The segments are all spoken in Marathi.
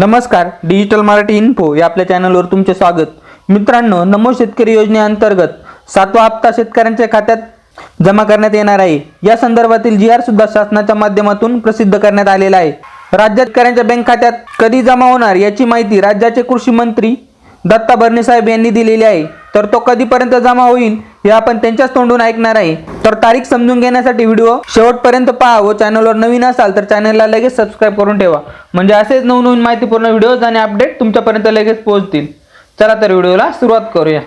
नमस्कार डिजिटल मराठी इन्फो या आपल्या चॅनलवर तुमचे स्वागत. मित्रांनो नमो शेतकरी योजनेअंतर्गत सातवा हप्ता शेतकऱ्यांच्या खात्यात जमा करण्यात येणार आहे. या संदर्भातील जी आर सुद्धा शासनाच्या माध्यमातून प्रसिद्ध करण्यात आलेला आहे. राज्यात शेतकऱ्यांच्या बँक खात्यात कधी जमा होणार याची माहिती राज्याचे कृषी मंत्री दत्ता भरणेसाहेब यांनी दिलेली आहे. तर तो कधीपर्यंत जमा होईल हे आपण त्यांच्याच तोंडून ऐकणार आहे. तर तारीख समजून घेण्यासाठी व्हिडिओ शेवटपर्यंत पहा व चॅनलवर नवीन असाल तर चॅनलला लगेच सबस्क्राईब करून ठेवा. म्हणजे असेच नवनवीन माहितीपूर्ण व्हिडिओज आणि अपडेट तुमच्यापर्यंत लगेच पोहोचतील. चला तर व्हिडिओला सुरुवात करूया.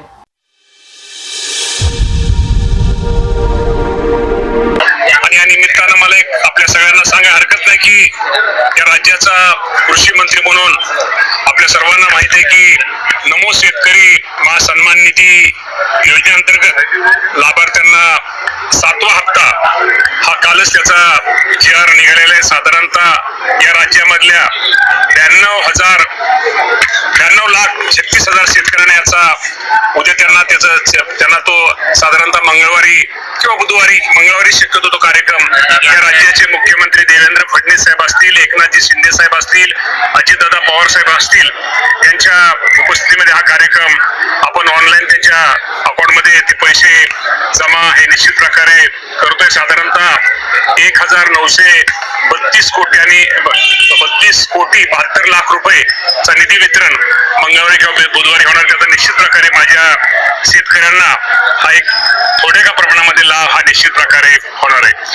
आणि या निमित्तानं मला एक आपल्या सगळ्यांना सांगा हरकत नाही की या राज्याचा कृषी मंत्री म्हणून आपल्या सर्वांना माहिती आहे की नमो शेतकरी महासन्मान निधी योजनेअंतर्गत लाभार्थ्यांना कालच त्याचा जी आर निघालेला आहे. साधारणतः या राज्यामधल्या ब्याण्णव हजार ब्याण्णव लाख छत्तीस हजार शेतकऱ्यांना याचा उद्या त्यांना त्याचा त्यांना तो साधारणतः मंगळवारी किंवा बुधवारी मंगळवारी शक्यतो तो कार्यक्रम या राज्याचे मुख्यमंत्री देवेंद्र फडणवीस साहेब असतील एकनाथजी शिंदे साहेब असतील अजितदादा पवार साहेब असतील त्यांच्या उपस्थितीमध्ये हा कार्यक्रम आपण ऑनलाईन त्यांच्या अकाउंटमध्ये ते पैसे जमा हे निश्चित प्रकारे करतोय साधारणतः एक हजार नऊशे बत्तीस कोटी आणि बत्तीस कोटी बहात्तर लाख रुपयेचा निधी वितरण मंगळवारी किंवा बुधवारी होणार. त्याचा निश्चित प्रकारे माझ्या शेतकऱ्यांना हा एक थोड्या का प्रमाणामध्ये लाभ हा निश्चित प्रकारे होणार आहे.